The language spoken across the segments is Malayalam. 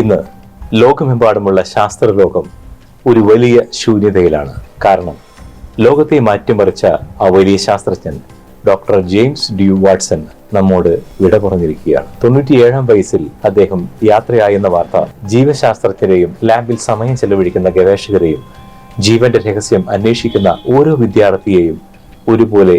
ഇന്ന് ലോകമെമ്പാടുമുള്ള ശാസ്ത്രലോകം ഒരു വലിയ ശൂന്യതയിലാണ്. കാരണം ലോകത്തെ മാറ്റിമറിച്ച ആ വലിയ ശാസ്ത്രജ്ഞൻ ഡോക്ടർ ജെയിംസ് ഡ്യൂ വാട്സൺ നമ്മോട് വിട പറഞ്ഞിരിക്കുകയാണ്. തൊണ്ണൂറ്റിയേഴാം വയസ്സിൽ അദ്ദേഹം യാത്രയായെന്ന വാർത്ത ജീവശാസ്ത്രജ്ഞരെയും ലാബിൽ സമയം ചെലവഴിക്കുന്ന ഗവേഷകരെയും ജീവന്റെ രഹസ്യം അന്വേഷിക്കുന്ന ഓരോ വിദ്യാർത്ഥിയെയും ഒരുപോലെ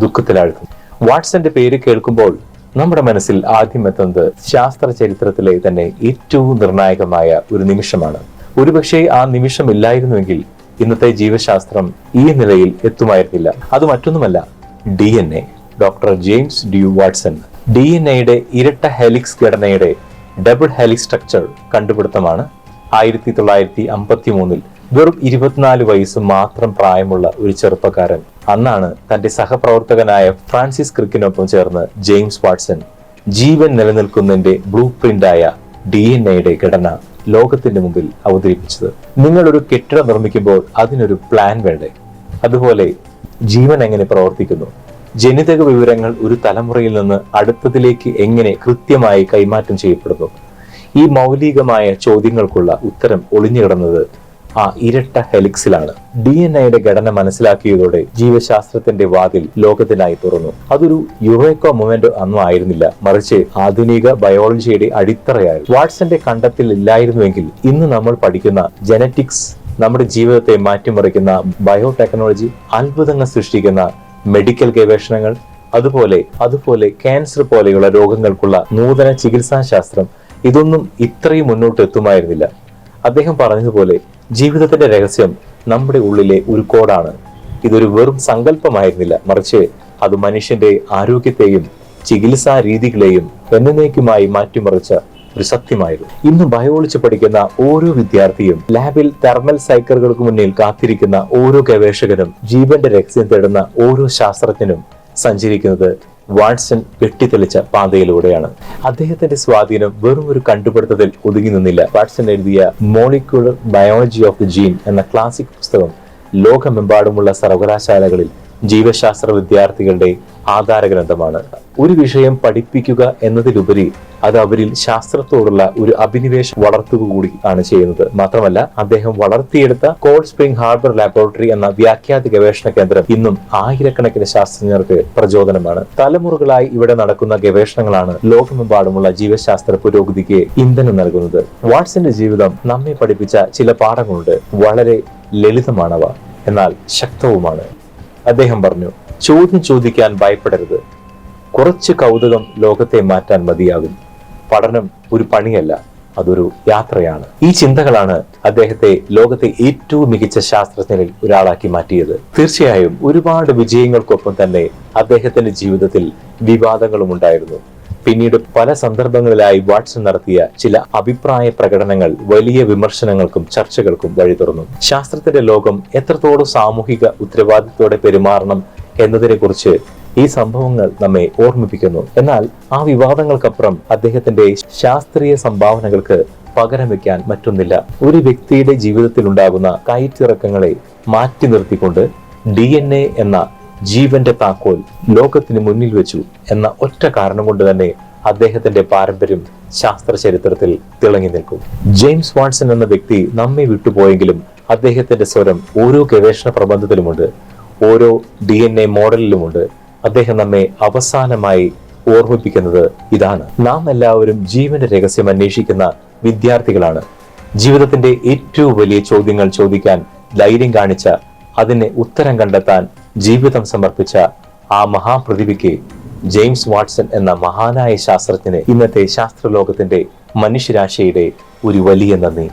ദുഃഖത്തിലാഴ്ത്തും വാട്സന്റെ പേര് കേൾക്കുമ്പോൾ നമ്മുടെ മനസ്സിൽ ആദ്യം എത്തുന്നത് ശാസ്ത്ര ചരിത്രത്തിലെ തന്നെ ഏറ്റവും നിർണായകമായ ഒരു നിമിഷമാണ്. ഒരുപക്ഷെ ആ നിമിഷം ഇല്ലായിരുന്നുവെങ്കിൽ ഇന്നത്തെ ജീവശാസ്ത്രം ഈ നിലയിൽ എത്തുമായിരുന്നില്ല. അത് മറ്റൊന്നുമല്ല D N A doctor James Dewey Watson D N എയുടെ ഇരട്ട ഹെലിക്സ് ഘടനയുടെ ഡബിൾ ഹെലിക്സ് സ്ട്രക്ചർ കണ്ടുപിടുത്തമാണ് ആയിരത്തി തൊള്ളായിരത്തി അമ്പത്തി മൂന്നിൽ വെറും ഇരുപത്തിനാല് വയസ്സ് മാത്രം പ്രായമുള്ള ഒരു ചെറുപ്പക്കാരൻ. അന്നാണ് തന്റെ സഹപ്രവർത്തകനായ ഫ്രാൻസിസ് ക്രിക്കിനൊപ്പം ചേർന്ന് ജെയിംസ് വാട്സൺ ജീവൻ നിലനിൽക്കുന്നതിന്റെ ബ്ലൂ പ്രിന്റായ ഡി എൻ എയുടെ ഘടന ലോകത്തിന്റെ മുമ്പിൽ അവതരിപ്പിച്ചത്. നിങ്ങൾ ഒരു കെട്ടിടം നിർമ്മിക്കുമ്പോൾ അതിനൊരു പ്ലാൻ വേണ്ടേ? അതുപോലെ ജീവൻ എങ്ങനെ പ്രവർത്തിക്കുന്നു? ജനിതക വിവരങ്ങൾ ഒരു തലമുറയിൽ നിന്ന് അടുത്തതിലേക്ക് എങ്ങനെ കൃത്യമായി കൈമാറ്റം ചെയ്യപ്പെടുന്നു? ഈ മൗലികമായ ചോദ്യങ്ങൾക്കുള്ള ഉത്തരം ഒളിഞ്ഞുകിടന്നത് ആ ഇരട്ട ഹെലിക്സിലാണ് ഡി എൻ എയുടെ ഘടന മനസ്സിലാക്കിയതോടെ ജീവശാസ്ത്രത്തിന്റെ വാതിൽ ലോകത്തിനായി തുറന്നു. അതൊരു യുറേക്കോ മൊമെന്റോ ഒന്നും ആയിരുന്നില്ല. മറിച്ച് ആധുനിക ബയോളജിയുടെ അടിത്തറയായിരുന്നു വാട്സന്റെ കണ്ടെത്തൽ ഇല്ലായിരുന്നുവെങ്കിൽ ഇന്ന് നമ്മൾ പഠിക്കുന്ന ജനറ്റിക്സ് നമ്മുടെ ജീവിതത്തെ മാറ്റിമറിക്കുന്ന ബയോടെക്നോളജി അത്ഭുതങ്ങൾ സൃഷ്ടിക്കുന്ന മെഡിക്കൽ ഗവേഷണങ്ങൾ അതുപോലെ അതുപോലെ ക്യാൻസർ പോലെയുള്ള രോഗങ്ങൾക്കുള്ള നൂതന ചികിത്സാശാസ്ത്രം ഇതൊന്നും ഇത്രയും മുന്നോട്ട് എത്തുമായിരുന്നില്ല അദ്ദേഹം പറഞ്ഞതുപോലെ ജീവിതത്തിന്റെ രഹസ്യം നമ്മുടെ ഉള്ളിലെ ഒരു കോഡാണ് ഇതൊരു വെറും സങ്കല്പമായിരുന്നില്ല. മറിച്ച് അത് മനുഷ്യന്റെ ആരോഗ്യത്തെയും ചികിത്സാ രീതികളെയും എന്നേക്കുമായി മാറ്റിമറിച്ച ഒരു സത്യമായിരുന്നു. ഇന്ന് ബയോളജി പഠിക്കുന്ന ഓരോ വിദ്യാർത്ഥിയും ലാബിൽ തെർമൽ സൈക്കിളുകൾക്ക് മുന്നിൽ കാത്തിരിക്കുന്ന ഓരോ ഗവേഷകനും ജീവന്റെ രഹസ്യം തേടുന്ന ഓരോ ശാസ്ത്രജ്ഞനും സഞ്ചരിക്കുന്നത് വാട്സൺ വെട്ടിത്തെളിച്ച പാതയിലൂടെയാണ്. അദ്ദേഹത്തിന്റെ സ്വാധീനം വെറും ഒരു കണ്ടുപിടുത്തത്തിൽ ഒതുങ്ങി നിന്നില്ല. വാട്സൺ എഴുതിയ molecular biology of the gene എന്ന ക്ലാസിക് പുസ്തകം ലോകമെമ്പാടുമുള്ള സർവകലാശാലകളിൽ ജീവശാസ്ത്ര വിദ്യാർത്ഥികളുടെ ആധാര ഗ്രന്ഥമാണ് ഒരു വിഷയം പഠിപ്പിക്കുക എന്നതിലുപരി അത് അവരിൽ ശാസ്ത്രത്തോടുള്ള ഒരു അഭിനിവേശം വളർത്തുക കൂടി ആണ് ചെയ്യുന്നത്. മാത്രമല്ല അദ്ദേഹം വളർത്തിയെടുത്ത കോൾഡ് സ്പ്രിംഗ് ഹാർബർ ലാബോറട്ടറി എന്ന വ്യാഖ്യാത ഗവേഷണ കേന്ദ്രം ഇന്നും ആയിരക്കണക്കിന് ശാസ്ത്രജ്ഞർക്ക് പ്രചോദനമാണ്. തലമുറകളായി ഇവിടെ നടക്കുന്ന ഗവേഷണങ്ങളാണ് ലോകമെമ്പാടുമുള്ള ജീവശാസ്ത്ര പുരോഗതിക്ക് ഇന്ധനം നൽകുന്നത്. വാട്സന്റെ ജീവിതം നമ്മെ പഠിപ്പിച്ച ചില പാഠങ്ങളുണ്ട്. വളരെ ലളിതമാണവ. എന്നാൽ ശക്തവുമാണ്. അദ്ദേഹം പറഞ്ഞു ചോദ്യം ചോദിക്കാൻ ഭയപ്പെടരുത്. കുറച്ച് കൗതുകം ലോകത്തെ മാറ്റാൻ മതിയാകും. പഠനം ഒരു പണിയല്ല അതൊരു യാത്രയാണ്. ഈ ചിന്തകളാണ് അദ്ദേഹത്തെ ലോകത്തെ ഏറ്റവും മികച്ച ശാസ്ത്രജ്ഞരിൽ ഒരാളാക്കി മാറ്റിയത്. തീർച്ചയായും ഒരുപാട് വിജയങ്ങൾക്കൊപ്പം തന്നെ അദ്ദേഹത്തിന്റെ ജീവിതത്തിൽ വിവാദങ്ങളും ഉണ്ടായിരുന്നു പിന്നീട് പല സന്ദർഭങ്ങളിലായി വാട്സൺ നടത്തിയ ചില അഭിപ്രായ പ്രകടനങ്ങൾ വലിയ വിമർശനങ്ങൾക്കും ചർച്ചകൾക്കും വഴി തുറന്നു. ശാസ്ത്രത്തിന്റെ ലോകം എത്രത്തോളം സാമൂഹിക ഉത്തരവാദിത്തോടെ പെരുമാറണം എന്നതിനെ കുറിച്ച് ഈ സംഭവങ്ങൾ നമ്മെ ഓർമ്മിപ്പിക്കുന്നു. എന്നാൽ ആ വിവാദങ്ങൾക്കപ്പുറം അദ്ദേഹത്തിന്റെ ശാസ്ത്രീയ സംഭാവനകൾക്ക് പകരം വെക്കാൻ മറ്റൊന്നില്ല. ഒരു വ്യക്തിയുടെ ജീവിതത്തിൽ ഉണ്ടാകുന്ന കയറ്റിറക്കങ്ങളെ മാറ്റി നിർത്തിക്കൊണ്ട് ഡി എന്ന ജീവന്റെ താക്കോൽ ലോകത്തിന് മുന്നിൽ വെച്ചു എന്ന ഒറ്റ കാരണം കൊണ്ട് തന്നെ അദ്ദേഹത്തിന്റെ പാരമ്പര്യം ശാസ്ത്ര ചരിത്രത്തിൽ തിളങ്ങി നിൽക്കും. ജെയിംസ് വാട്സൺ എന്ന വ്യക്തി നമ്മെ വിട്ടുപോയെങ്കിലും അദ്ദേഹത്തിന്റെ സ്വരം ഓരോ ഗവേഷണ പ്രബന്ധത്തിലുമുണ്ട് ഓരോ ഡി എൻ എ മോഡലിലുമുണ്ട്. അദ്ദേഹം നമ്മെ അവസാനമായി ഓർമ്മിപ്പിക്കുന്നത് ഇതാണ്. നാം എല്ലാവരും ജീവന്റെ രഹസ്യം അന്വേഷിക്കുന്ന വിദ്യാർത്ഥികളാണ്. ജീവിതത്തിന്റെ ഏറ്റവും വലിയ ചോദ്യങ്ങൾ ചോദിക്കാൻ ധൈര്യം കാണിച്ച അതിന് ഉത്തരം കണ്ടെത്താൻ ജീവിതം സമർപ്പിച്ച ആ മഹാപ്രതിഭയ്ക്ക് ജെയിംസ് വാട്സൺ എന്ന മഹാനായ ശാസ്ത്രജ്ഞന് ഇന്നത്തെ ശാസ്ത്രലോകത്തിന്റെ മനുഷ്യരാശിയുടെ ഒരു വലിയ നന്ദി.